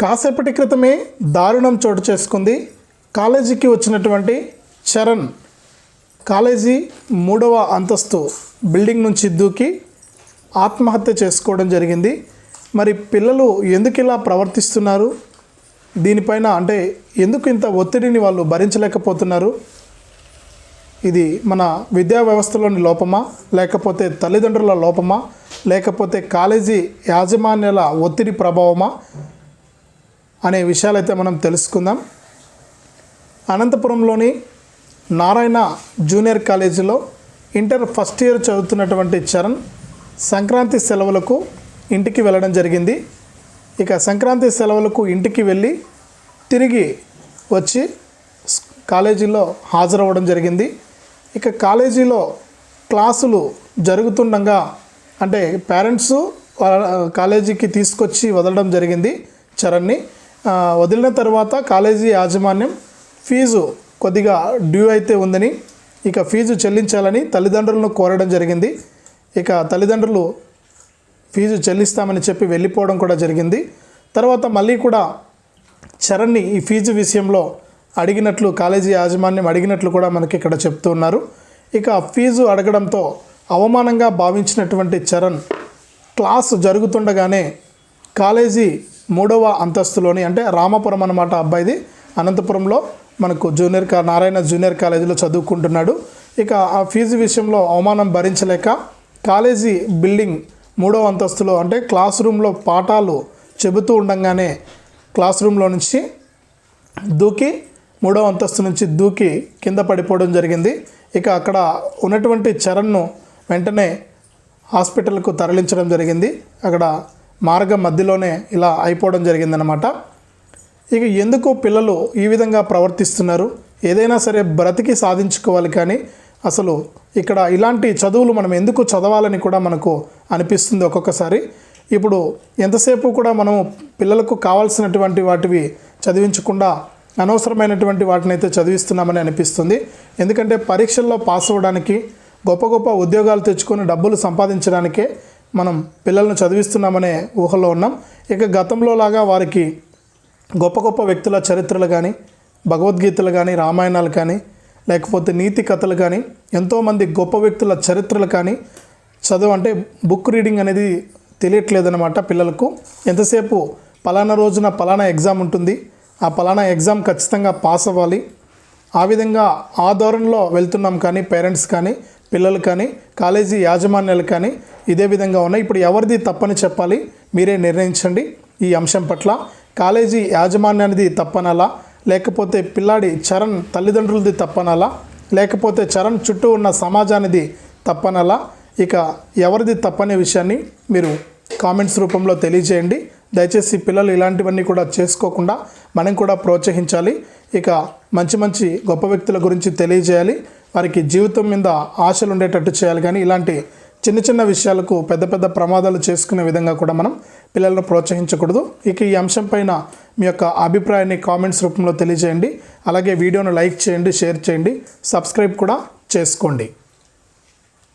కాసేపటి క్రితమే దారుణం చోటు చేసుకుంది కాలేజీకి వచ్చినటువంటి చరణ్. కాలేజీ మూడవ అంతస్తు బిల్డింగ్ నుంచి దూకి ఆత్మహత్య చేసుకోవడం జరిగింది. మరి పిల్లలు ఎందుకు ఇలా ప్రవర్తిస్తున్నారు? దీనిపైన అంటే ఎందుకు ఇంత ఒత్తిడిని వాళ్ళు భరించలేకపోతున్నారు? ఇది మన విద్యా వ్యవస్థలోని లోపమా? లేకపోతే తల్లిదండ్రుల లోపమా? లేకపోతే కాలేజీ యాజమాన్యాల ఒత్తిడి ప్రభావమా? అనే విషయాలైతే మనం తెలుసుకుందాం. అనంతపురంలోని నారాయణ జూనియర్ కాలేజీలో ఇంటర్ ఫస్ట్ ఇయర్ చదువుతున్నటువంటి చరణ్ సంక్రాంతి సెలవులకు ఇంటికి వెళ్ళడం జరిగింది. ఇక సంక్రాంతి సెలవులకు ఇంటికి వెళ్ళి తిరిగి వచ్చి కాలేజీలో హాజరవ్వడం జరిగింది. ఇక కాలేజీలో క్లాసులు జరుగుతుండగా అంటే పేరెంట్స్ కాలేజీకి తీసుకొచ్చి వదలడం జరిగింది చరణ్ని. వదిలిన తర్వాత కాలేజీ యాజమాన్యం ఫీజు కొద్దిగా డ్యూ అయితే ఉందని ఇక ఫీజు చెల్లించాలని తల్లిదండ్రులను కోరడం జరిగింది. ఇక తల్లిదండ్రులు ఫీజు చెల్లిస్తామని చెప్పి వెళ్ళిపోవడం కూడా జరిగింది. తర్వాత మళ్ళీ కూడా చరణ్ని ఈ ఫీజు విషయంలో అడిగినట్లు కాలేజీ యాజమాన్యం అడిగినట్లు కూడా మనకి ఇక్కడ చెప్తున్నారు ఇక ఫీజు అడగడంతో అవమానంగా భావించినటువంటి చరణ్ క్లాసు జరుగుతుండగానే కాలేజీ మూడవ అంతస్తులోని అంటే రామాపురం అన్నమాట అబ్బాయిది. అనంతపురంలో మనకు జూనియర్ కా నారాయణ జూనియర్ కాలేజీలో చదువుకుంటున్నాడు. ఇక ఆ ఫీజు విషయంలో అవమానం భరించలేక కాలేజీ బిల్డింగ్ మూడవ అంతస్తులో అంటే క్లాస్ రూమ్లో పాఠాలు చెబుతూ ఉండగానే క్లాస్ రూమ్లో నుంచి దూకి మూడవ అంతస్తు నుంచి దూకి కింద పడిపోవడం జరిగింది. ఇక అక్కడ ఉన్నటువంటి చరణ్ను వెంటనే హాస్పిటల్కు తరలించడం జరిగింది. అక్కడ మార్గం మధ్యలోనే ఇలా అయిపోవడం జరిగిందనమాట ఇక ఎందుకు పిల్లలు ఈ విధంగా ప్రవర్తిస్తున్నారు? ఏదైనా సరే బ్రతికి సాధించుకోవాలి కానీ అసలు ఇక్కడ ఇలాంటి చదువులు మనం ఎందుకు చదవాలని కూడా మనకు అనిపిస్తుంది ఒక్కొక్కసారి. ఇప్పుడు ఎంతసేపు కూడా మనము పిల్లలకు కావాల్సినటువంటి వాటివి చదివించకుండా అనవసరమైనటువంటి వాటిని అయితే చదివిస్తున్నామని అనిపిస్తుంది. ఎందుకంటే పరీక్షల్లో పాస్ అవ్వడానికి గొప్ప గొప్ప ఉద్యోగాలు తెచ్చుకొని డబ్బులు సంపాదించడానికే మనం పిల్లలను చదివిస్తున్నామనే ఊహలో ఉన్నాం. ఇక గతంలో లాగా వారికి గొప్ప గొప్ప వ్యక్తుల చరిత్రలు కానీ భగవద్గీతలు కానీ రామాయణాలు కానీ లేకపోతే నీతి కథలు కానీ ఎంతోమంది గొప్ప వ్యక్తుల చరిత్రలు కానీ చదువు అంటే బుక్ రీడింగ్ అనేది తెలియట్లేదన్నమాట పిల్లలకు. ఎంతసేపు పలానా రోజున పలానా ఎగ్జామ్ ఉంటుంది ఆ పలానా ఎగ్జామ్ ఖచ్చితంగా పాస్ అవ్వాలి. ఆ విధంగా ఆ ధోరణిలో వెళ్తున్నాం కానీ పేరెంట్స్ కానీ పిల్లలు కానీ కాలేజీ యాజమాన్యాలు కానీ ఇదే విధంగా ఉన్నాయి. ఇప్పుడు ఎవరిది తప్పని చెప్పాలి మీరే నిర్ణయించండి ఈ అంశం పట్ల. కాలేజీ యాజమాన్యానిది తప్పనలా? లేకపోతే పిల్లాడి చరణ్ తల్లిదండ్రులది తప్పనలా? లేకపోతే చరణ్ చుట్టూ ఉన్న సమాజానిది తప్పనలా? ఇక ఎవరిది తప్పనే విషయాన్ని మీరు కామెంట్స్ రూపంలో తెలియజేయండి. దయచేసి పిల్లలు ఇలాంటివన్నీ కూడా చేసుకోకుండా మనం కూడా ప్రోత్సహించాలి. ఇక మంచి మంచి గొప్ప వ్యక్తుల గురించి తెలియజేయాలి. వారికి జీవితం మీద ఆశలు ఉండేటట్టు చేయాలి. కానీ ఇలాంటి చిన్న చిన్న విషయాలకు పెద్ద పెద్ద ప్రమాదాలు చేసుకునే విధంగా కూడా మనం పిల్లలను ప్రోత్సహించకూడదు. ఇక ఈ అంశం పైన మీ యొక్క అభిప్రాయాన్ని కామెంట్స్ రూపంలో తెలియజేయండి. అలాగే వీడియోను లైక్ చేయండి షేర్ చేయండి సబ్స్క్రైబ్ కూడా చేసుకోండి.